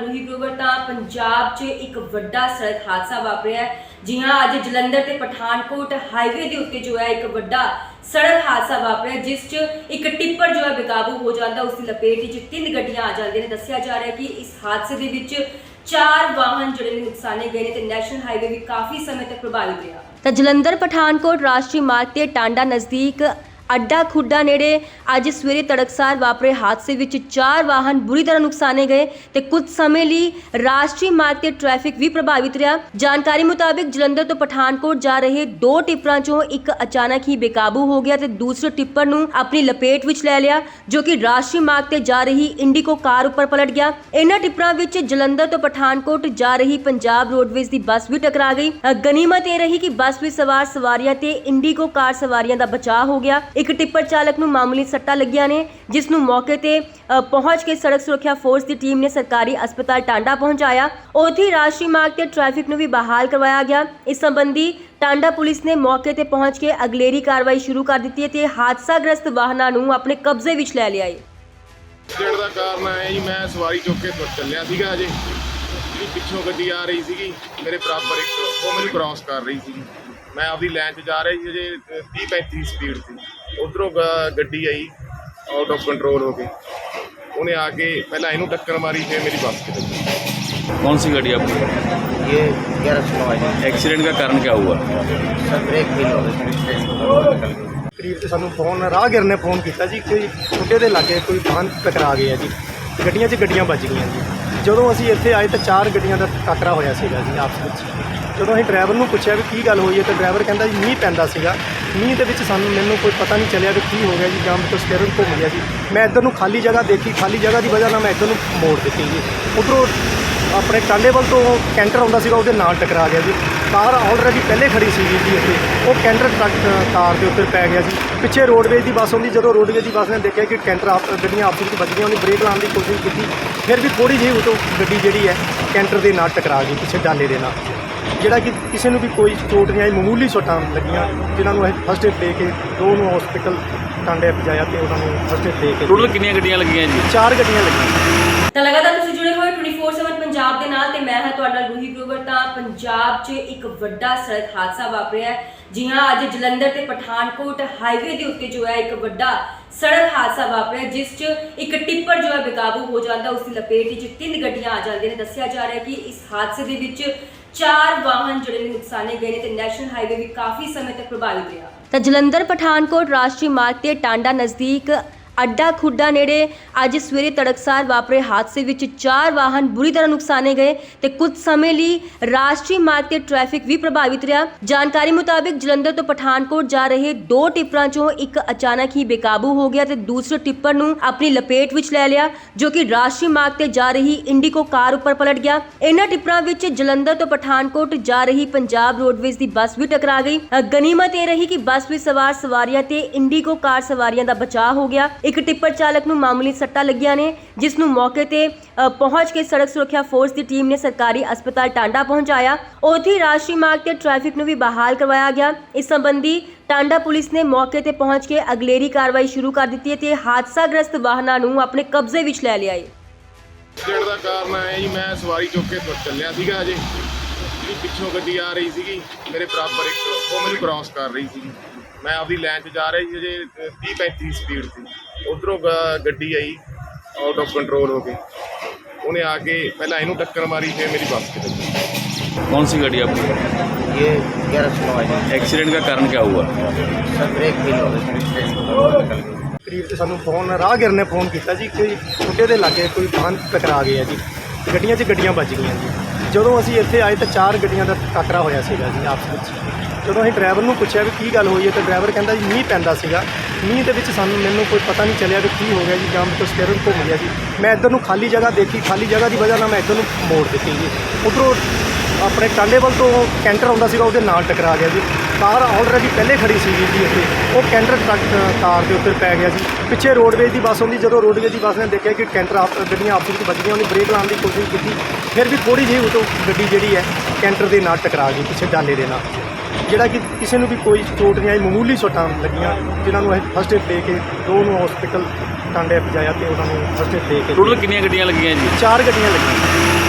ਰੂਹੀ ਤਾਂ ਪੰਜਾਬ 'ਚ ਇੱਕ ਵੱਡਾ ਸੜਕ ਹਾਦਸਾ ਵਾਪਰਿਆ ਹੈ। ਜੀ ਹਾਂ ਅੱਜ ਜਲੰਧਰ ਤੇ ਪਠਾਨਕੋਟ ਹਾਈਵੇ ਦੇ ਉੱਤੇ ਜੋ ਹੈ ਇੱਕ ਵੱਡਾ ਸੜਕ ਹਾਦਸਾ ਵਾਪਰਿਆ, ਜਿਸ 'ਚ ਇੱਕ ਟਿੱਪਰ ਜੋ ਹੈ ਬੇਕਾਬੂ ਹੋ ਜਾਂਦਾ। ਉਸ ਦੀ ਲਪੇਟ ਵਿੱਚ ਤਿੰਨ ਗੱਡੀਆਂ ਆ ਜਾਂਦੀਆਂ ਨੇ। ਦੱਸਿਆ ਜਾ ਰਿਹਾ ਕਿ ਇਸ ਹਾਦਸੇ ਦੇ ਵਿੱਚ ਚਾਰ ਵਾਹਨ ਜਿਹੜੇ ਨੇ ਨੁਕਸਾਨੇ ਗਏ ਨੇ ਤੇ ਨੈਸ਼ਨਲ ਹਾਈਵੇ ਵੀ ਕਾਫੀ ਸਮੇਂ ਤੱਕ ਪ੍ਰਭਾਵਿਤ ਰਿਹਾ। ਤਾਂ ਜਲੰਧਰ, ਪਠਾਨਕੋਟ ਰਾਸ਼ਟਰੀ ਮਾਰਗ ਤੇ ਟਾਂਡਾ ਨਜ਼ਦੀਕ ਅੱਡਾ ਖੁੱਡਾ ਨੇੜੇ ਅੱਜ ਸਵੇਰੇ ਤੜਕਸਾਰ ਵਾਪਰੇ ਹਾਦਸੇ ਵਿੱਚ ਚਾਰ ਵਾਹਨ ਬੁਰੀ ਤਰ੍ਹਾਂ ਨੁਕਸਾਨੇ ਗਏ ਤੇ ਕੁਝ ਸਮੇਂ ਲਈ ਰਾਸ਼ਟਰੀ ਮਾਰਗ ਤੇ ਟ੍ਰੈਫਿਕ ਵੀ ਪ੍ਰਭਾਵਿਤ ਰਿਹਾ। ਜਾਣਕਾਰੀ ਮੁਤਾਬਿਕ ਜਲੰਧਰ ਤੋਂ ਪਠਾਨਕੋਟ ਜਾ ਰਹੇ ਦੋ ਟਿੱਪਰਾਂ ਚੋਂ ਇੱਕ ਅਚਾਨਕ ਹੀ ਬੇਕਾਬੂ ਹੋ ਗਿਆ ਤੇ ਦੂਸਰੇ ਟਿੱਪਰ ਨੂੰ ਆਪਣੀ ਲਪੇਟ ਵਿੱਚ ਲੈ ਲਿਆ, ਜੋ ਕਿ ਰਾਸ਼ਟਰੀ ਮਾਰਗ ਤੇ ਜਾ ਰਹੀ ਇੰਡੀਕੋ ਕਾਰ ਉੱਪਰ ਪਲਟ ਗਿਆ। ਇਹਨਾਂ ਟਿੱਪਰਾਂ ਵਿੱਚ ਜਲੰਧਰ ਤੋਂ ਪਠਾਨਕੋਟ ਜਾ ਰਹੀ ਪੰਜਾਬ ਰੋਡਵੇਜ਼ ਦੀ ਬੱਸ ਵੀ ਟਕਰਾ ਗਈ। ਗਨੀਮਤ ਇਹ ਰਹੀ ਕਿ ਬੱਸ ਵਿੱਚ ਸਵਾਰ ਸਵਾਰੀਆਂ ਤੇ ਇੰਡੀਕੋ ਕਾਰ ਸਵਾਰੀਆਂ ਦਾ ਬਚਾਅ ਹੋ ਗਿਆ। ਇੱਕ ਟਿੱਪਰ ਚਾਲਕ ਨੂੰ ਮਾਮੂਲੀ ਸੱਟਾਂ ਲੱਗੀਆਂ ਨੇ, ਜਿਸ ਨੂੰ ਮੌਕੇ ਤੇ ਪਹੁੰਚ ਕੇ ਸੜਕ ਸੁਰੱਖਿਆ ਫੋਰਸ ਦੀ ਟੀਮ ਨੇ ਸਰਕਾਰੀ ਹਸਪਤਾਲ ਟਾਂਡਾ ਪਹੁੰਚਾਇਆ। ਉੱਥੇ ਰਾਸ਼ਟਰੀ ਮਾਰਗ ਤੇ ਟ੍ਰੈਫਿਕ ਨੂੰ ਵੀ ਬਹਾਲ ਕਰਵਾਇਆ ਗਿਆ। ਇਸ ਸੰਬੰਧੀ ਟਾਂਡਾ ਪੁਲਿਸ ਨੇ ਮੌਕੇ ਤੇ ਪਹੁੰਚ ਕੇ ਅਗਲੇਰੀ ਕਾਰਵਾਈ ਸ਼ੁਰੂ ਕਰ ਦਿੱਤੀ ਹੈ ਤੇ ਹਾਦਸਾਗ੍ਰਸਤ ਵਾਹਨਾਂ ਨੂੰ ਆਪਣੇ ਕਬਜ਼ੇ ਵਿੱਚ ਲੈ ਲਿਆ ਹੈ। ਐਕਸੀਡੈਂਟ ਦਾ ਕਾਰਨ ਹੈ ਜੀ, ਮੈਂ ਸਵਾਰੀ ਚੁੱਕ ਕੇ ਤੁਰ ਚੱਲਿਆ ਸੀਗਾ ਅਜੇ ਜਿਹੜੀ ਪਿੱਛੋਂ ਗੱਡੀ ਆ ਰਹੀ ਸੀਗੀ, ਮੇਰੇ ਬਰਾਬਰ ਇੱਕ, ਉਹ ਮੈਨੂੰ ਕ੍ਰਾਸ ਕਰ ਰਹੀ ਸੀਗੀ। ਮੈਂ ਆਪਦੀ ਲਾਈਨ 'ਚ ਜਾ ਰਿਹਾ ਸੀ ਅਜੇ 30 35 ਸਪੀਡ ਸੀ ਉਧਰੋਂ ਗੱਡੀ ਆਈ ਆਊਟ ਆਫ ਕੰਟਰੋਲ ਹੋ ਕੇ ਉਹਨੇ ਆ ਕੇ ਪਹਿਲਾਂ ਇਹਨੂੰ ਟੱਕਰ ਮਾਰੀ ਫਿਰ ਮੇਰੀ ਬੱਸ 'ਚ ਲੱਗੀ कौन सी गाड़ी आपकी ये ग्यारह सौ है एक्सीडेंट का कारण क्या हुआ सर ब्रेक फेल हो गई निकल गई ਕਰੀਬ ਤੇ ਸਾਨੂੰ ਫੋਨ ਰਾਹਗੀਰ ਨੇ ਫੋਨ ਕੀਤਾ ਜੀ ਕਿ ਖੁੱਡੇ ਦੇ ਲਾਗੇ ਕੋਈ ਵਾਹਨ ਟਕਰਾ ਗਿਆ ਜੀ ਗੱਡੀਆਂ 'ਚ ਗੱਡੀਆਂ ਵੱਜ ਗਈਆਂ ਜੀ ਜਦੋਂ ਅਸੀਂ ਇੱਥੇ ਆਏ ਤਾਂ ਚਾਰ ਗੱਡੀਆਂ ਦਾ ਟੱਕਰਾ ਹੋਇਆ ਸੀਗਾ ਜੀ ਆਪਸ ਵਿੱਚ ਜਦੋਂ ਅਸੀਂ ਡਰਾਈਵਰ ਨੂੰ ਪੁੱਛਿਆ ਵੀ ਕੀ ਗੱਲ ਹੋਈ ਹੈ, ਤਾਂ ਡਰਾਈਵਰ ਕਹਿੰਦਾ ਜੀ ਮੀਂਹ ਪੈਂਦਾ ਸੀਗਾ। ਮੀਂਹ ਦੇ ਵਿੱਚ ਸਾਨੂੰ ਮੈਨੂੰ ਕੋਈ ਪਤਾ ਨਹੀਂ ਚੱਲਿਆ ਕਿ ਕੀ ਹੋ ਗਿਆ ਜੀ, ਜਾਂ ਤੋਂ ਸਟੀਅਰਿੰਗ ਘੁੰਮ ਗਿਆ ਸੀ ਮੈਂ ਇੱਧਰ ਨੂੰ ਖਾਲੀ ਜਗ੍ਹਾ ਦੇਖੀ, ਖਾਲੀ ਜਗ੍ਹਾ ਦੀ ਵਜ੍ਹਾ ਨਾਲ ਮੈਂ ਇੱਧਰ ਨੂੰ ਮੋੜ ਦਿੱਤੀ ਜੀ। ਉਧਰੋਂ ਆਪਣੇ ਟਾਂਡੇ ਵੱਲ ਤੋਂ ਕੈਂਟਰ ਆਉਂਦਾ ਸੀਗਾ, ਉਹਦੇ ਨਾਲ ਟਕਰਾ ਗਿਆ ਜੀ। ਕਾਰ ਆਲਰੇਡੀ ਪਹਿਲੇ ਖੜੀ ਸੀ ਜੀ ਇੱਥੇ। ਉਹ ਕੈਂਟਰ ਟਰੱਕ ਕਾਰ ਦੇ ਉੱਤੇ ਪੈ ਗਿਆ ਜੀ। ਪਿੱਛੇ ਰੋਡਵੇਜ਼ ਦੀ ਬੱਸ ਆਉਂਦੀ, ਜਦੋਂ ਰੋਡਵੇਜ਼ ਦੀ ਬੱਸ ਨੇ ਦੇਖਿਆ ਕਿ ਕੈਂਟਰ ਆਪ, ਗੱਡੀਆਂ ਆਪਸ ਵਿੱਚ ਵੱਜ ਗਈਆਂ, ਉਹਨੇ ਬ੍ਰੇਕ ਲਾਉਣ ਦੀ ਕੋਸ਼ਿਸ਼ ਕੀਤੀ। ਫਿਰ ਵੀ ਥੋੜੀ ਜਿਹੀ ਉਤੋਂ ਗੱਡੀ ਜਿਹੜੀ ਹੈ, ਕੈਂਟਰ ਦੇ ਨਾਲ ਟਕਰਾ ਗਈ, ਪਿੱਛੇ ਡਾਲੇ ਦੇ ਨਾਲ। ਜਿਹੜਾ ਕਿ ਕਿਸੇ ਨੂੰ ਵੀ ਕੋਈ ਚੋਟ ਨਹੀਂ ਆਈ ਮਾਮੂਲੀ ਸੱਟਾਂ ਲੱਗੀਆਂ ਜਿਨ੍ਹਾਂ ਨੂੰ ਅਸੀਂ ਫਸਟ ਏਡ ਦੇ ਕੇ ਦੋ ਨੂੰ ਹਸਪੀਟਲ ਟਾਂਡੇ ਪਹੁੰਚਾਇਆ ਤੇ ਉਹਨਾਂ ਨੂੰ ਫਸਟ ਏਡ ਦੇ ਕੇ ਟੋਟਲ ਕਿੰਨੀਆਂ ਗੱਡੀਆਂ ਲੱਗੀਆਂ ਜੀ? ਚਾਰ ਗੱਡੀਆਂ ਲੱਗੀਆਂ। ਤਾਂ ਲਗਾਤਾਰ ਤੁਸੀਂ ਜੁੜੇ ਹੋਏ 24/7 ਪੰਜਾਬ ਦੇ ਨਾਲ ਤੇ ਮੈਂ ਹਾਂ ਤੁਹਾਡਾ ਰੂਹੀ ਗਰੋਵਰ। ਤਾਂ ਪੰਜਾਬ 'ਚ ਇੱਕ ਵੱਡਾ ਸੜਕ ਹਾਦਸਾ ਵਾਪਰਿਆ ਜੀ ਹਾਂ ਅੱਜ ਜਲੰਧਰ ਤੇ ਪਠਾਨਕੋਟ ਹਾਈਵੇ ਦੇ ਉੱਤੇ ਜੋ ਹੈ ਇੱਕ ਵੱਡਾ ਸੜਕ ਹਾਦਸਾ ਵਾਪਰਿਆ ਜਿਸ 'ਚ ਇੱਕ ਟਿੱਪਰ ਜੋ ਹੈ ਬੇਕਾਬੂ ਹੋ ਜਾਂਦਾ ਉਸ ਦੀ ਲਪੇਟ ਵਿੱਚ ਤਿੰਨ ਗੱਡੀਆਂ ਆ ਜਾਂਦੀਆਂ ਨੇ। ਦੱਸਿਆ ਜਾ ਰਿਹਾ ਕਿ ਇਸ ਹਾਦਸੇ ਦੇ ਵਿੱਚ ਚਾਰ ਵਾਹਨ ਜਿਹੜੇ ਨੇ ਨੁਕਸਾਨੇ ਗਏ ਨੇ ਤੇ ਨੈਸ਼ਨਲ ਹਾਈਵੇ ਵੀ ਕਾਫੀ ਸਮੇਂ ਤੱਕ ਪ੍ਰਭਾਵਿਤ ਰਿਹਾ। ਤਾਂ ਜਲੰਧਰ, ਪਠਾਨਕੋਟ, ਰਾਸ਼ਟਰੀ ਮਾਰਗ ਤੇ ਟਾਂਡਾ ਨਜ਼ਦੀਕ ਅੱਡਾ ਖੁੱਡਾ ਨੇੜੇ ਅੱਜ ਸਵੇਰੇ ਤੜਕਸਾਰ ਵਾਪਰੇ ਹਾਦਸੇ ਵਿੱਚ ਚਾਰ ਵਾਹਨ ਬੁਰੀ ਤਰ੍ਹਾਂ ਨੁਕਸਾਨੇ ਗਏ ਤੇ ਕੁਝ ਸਮੇਂ ਲਈ ਰਾਸ਼ਟਰੀ ਮਾਰਗ ਤੇ ਟ੍ਰੈਫਿਕ ਵੀ ਪ੍ਰਭਾਵਿਤ ਰਿਹਾ। ਜਾਣਕਾਰੀ ਮੁਤਾਬਿਕ ਜਲੰਧਰ ਤੋਂ ਪਠਾਨਕੋਟ ਜਾ ਰਹੇ ਦੋ ਟਿੱਪਰਾਂ ਚੋਂ ਇੱਕ ਅਚਾਨਕ ਹੀ ਬੇਕਾਬੂ ਹੋ ਗਿਆ ਤੇ ਦੂਸਰੇ ਟਿੱਪਰ ਨੂੰ ਆਪਣੀ ਲਪੇਟ ਵਿੱਚ ਲੈ ਲਿਆ, ਜੋ ਕਿ ਰਾਸ਼ਟਰੀ ਮਾਰਗ ਤੇ ਜਾ ਰਹੀ ਇੰਡੀਕੋ ਕਾਰ ਉੱਪਰ ਪਲਟ ਗਿਆ। ਇਹਨਾਂ ਟਿੱਪਰਾਂ ਵਿੱਚ ਜਲੰਧਰ ਤੋਂ ਪਠਾਨਕੋਟ ਜਾ ਰਹੀ ਪੰਜਾਬ ਰੋਡਵੇਜ਼ ਦੀ ਬੱਸ ਵੀ ਟਕਰਾ ਗਈ। ਗਨੀਮਤ ਇਹ ਰਹੀ ਕਿ ਬੱਸ ਵਿੱਚ ਸਵਾਰ ਸਵਾਰੀਆਂ ਤੇ ਇੰਡੀਕੋ ਕਾਰ ਸਵਾਰੀਆਂ ਦਾ ਬਚਾਅ ਹੋ ਗਿਆ। ਇੱਕ ਟਿੱਪਰ ਚਾਲਕ ਨੂੰ ਮਾਮੂਲੀ ਸੱਟਾਂ ਲੱਗੀਆਂ ਨੇ, ਜਿਸ ਨੂੰ ਮੌਕੇ ਤੇ ਪਹੁੰਚ ਕੇ ਸੜਕ ਸੁਰੱਖਿਆ ਫੋਰਸ ਦੀ ਟੀਮ ਨੇ ਸਰਕਾਰੀ ਹਸਪਤਾਲ ਟਾਂਡਾ ਪਹੁੰਚਾਇਆ। ਉੱਥੇ ਰਾਸ਼ਟਰੀ ਮਾਰਗ ਤੇ ਟ੍ਰੈਫਿਕ ਨੂੰ ਵੀ ਬਹਾਲ ਕਰਵਾਇਆ ਗਿਆ। ਇਸ ਸੰਬੰਧੀ ਟਾਂਡਾ ਪੁਲਿਸ ਨੇ ਮੌਕੇ ਤੇ ਪਹੁੰਚ ਕੇ ਅਗਲੇਰੀ ਕਾਰਵਾਈ ਸ਼ੁਰੂ ਕਰ ਦਿੱਤੀ ਤੇ ਹਾਦਸਾਗ੍ਰਸਤ ਵਾਹਨਾਂ ਨੂੰ ਆਪਣੇ ਕਬਜ਼ੇ ਵਿੱਚ ਲੈ ਲਿਆ ਹੈ। ਐਕਸੀਡੈਂਟ ਦਾ ਕਾਰਨ ਹੈ ਜੀ, ਮੈਂ ਸਵਾਰੀ ਚੁੱਕ ਕੇ ਚੱਲਿਆ ਸੀਗਾ ਅਜੇ। ਜਿਹੜੀ ਪਿੱਛੋਂ ਗੱਡੀ ਆ ਰਹੀ ਸੀਗੀ, ਮੇਰੇ ਬਰਾਬਰ ਇੱਕ ਉਹ ਮੈਨੂੰ ਕ੍ਰਾਸ ਕਰ ਰਹੀ ਸੀਗੀ। ਮੈਂ ਆਪਦੀ ਲਾਈਨ 'ਚ ਜਾ ਰਿਹਾ ਸੀ ਅਜੇ 30 35 ਸਪੀਡ ਸੀ ਉਧਰੋਂ ਗੱਡੀ ਆਈ ਆਊਟ ਆਫ ਕੰਟਰੋਲ ਹੋ ਕੇ ਉਹਨੇ ਆ ਕੇ ਪਹਿਲਾਂ ਇਹਨੂੰ ਟੱਕਰ ਮਾਰੀ ਫਿਰ ਮੇਰੀ ਬੱਸ 'ਚ ਲੱਗੀ कौन सी गाड़ी आपकी ये ग्यारह सौ है एक्सीडेंट का कारण क्या हुआ सर ब्रेक फेल हो गई निकल गई ਕਰੀਬ ਤੇ ਸਾਨੂੰ ਫੋਨ ਰਾਹਗੀਰ ਨੇ ਫੋਨ ਕੀਤਾ ਜੀ ਕਿ ਖੁੱਡੇ ਦੇ ਲਾਗੇ ਕੋਈ ਵਾਹਨ ਟਕਰਾ ਗਿਆ ਜੀ ਗੱਡੀਆਂ 'ਚ ਗੱਡੀਆਂ ਵੱਜ ਗਈਆਂ ਜੀ ਜਦੋਂ ਅਸੀਂ ਇੱਥੇ ਆਏ ਤਾਂ ਚਾਰ ਗੱਡੀਆਂ ਦਾ ਟੱਕਰਾ ਹੋਇਆ ਸੀਗਾ ਜੀ ਆਪਸ ਵਿੱਚ ਜਦੋਂ ਅਸੀਂ ਡਰਾਈਵਰ ਨੂੰ ਪੁੱਛਿਆ ਵੀ ਕੀ ਗੱਲ ਹੋਈ ਹੈ, ਤਾਂ ਡਰਾਈਵਰ ਕਹਿੰਦਾ ਜੀ ਮੀਂਹ ਪੈਂਦਾ ਸੀਗਾ। ਮੀਂਹ ਦੇ ਵਿੱਚ ਸਾਨੂੰ ਮੈਨੂੰ ਕੋਈ ਪਤਾ ਨਹੀਂ ਚੱਲਿਆ ਕਿ ਕੀ ਹੋ ਗਿਆ ਜੀ, ਜਾਂ ਤੋਂ ਸਟੀਅਰਿੰਗ ਘੁੰਮ ਗਿਆ ਜੀ। ਮੈਂ ਇੱਧਰ ਨੂੰ ਖਾਲੀ ਜਗ੍ਹਾ ਦੇਖੀ, ਖਾਲੀ ਜਗ੍ਹਾ ਦੀ ਵਜ੍ਹਾ ਨਾਲ ਮੈਂ ਇੱਧਰ ਨੂੰ ਮੋੜ ਦਿੱਤੀ ਜੀ। ਉਧਰੋਂ ਆਪਣੇ ਟਾਂਡੇ ਵੱਲ ਤੋਂ ਕੈਂਟਰ ਆਉਂਦਾ ਸੀਗਾ, ਉਹਦੇ ਨਾਲ ਟਕਰਾ ਗਿਆ ਜੀ। ਕਾਰ ਆਲਰੇਡੀ ਪਹਿਲੇ ਖੜੀ ਸੀ ਜੀ ਇੱਥੇ ਉਹ ਕੈਂਟਰ ਟਰੱਕ ਕਾਰ ਦੇ ਉੱਤੇ ਪੈ ਗਿਆ ਜੀ। ਪਿੱਛੇ ਰੋਡਵੇਜ਼ ਦੀ ਬੱਸ ਆਉਂਦੀ, ਜਦੋਂ ਰੋਡਵੇਜ਼ ਦੀ ਬੱਸ ਨੇ ਦੇਖਿਆ ਕਿ ਕੈਂਟਰ ਆਪ, ਗੱਡੀਆਂ ਆਪਸ ਵਿੱਚ ਵੱਜ ਗਈਆਂ, ਉਹਨੇ ਬ੍ਰੇਕ ਲਾਉਣ ਦੀ ਕੋਸ਼ਿਸ਼ ਕੀਤੀ। ਫਿਰ ਵੀ ਥੋੜੀ ਜਿਹੀ ਉਤੋਂ ਗੱਡੀ ਜਿਹੜੀ ਹੈ, ਕੈਂਟਰ ਦੇ ਨਾਲ ਟਕਰਾ ਗਈ, ਪਿੱਛੇ ਡਾਲੇ ਦੇ ਨਾਲ। ਜਿਹੜਾ ਕਿ ਕਿਸੇ ਨੂੰ ਵੀ ਕੋਈ ਚੋਟ ਨਹੀਂ ਆਈ ਮਾਮੂਲੀ ਸੱਟਾਂ ਲੱਗੀਆਂ ਜਿਨ੍ਹਾਂ ਨੂੰ ਅਸੀਂ ਫਸਟ ਏਡ ਦੇ ਕੇ ਦੋ ਨੂੰ ਹਸਪੀਟਲ ਟਾਂਡੇ ਪਹੁੰਚਾਇਆ ਤੇ ਉਹਨਾਂ ਨੂੰ ਫਸਟ ਏਡ ਦੇ ਕੇ ਟੋਟਲ ਕਿੰਨੀਆਂ ਗੱਡੀਆਂ ਲੱਗੀਆਂ ਜੀ? ਚਾਰ ਗੱਡੀਆਂ ਲੱਗੀਆਂ।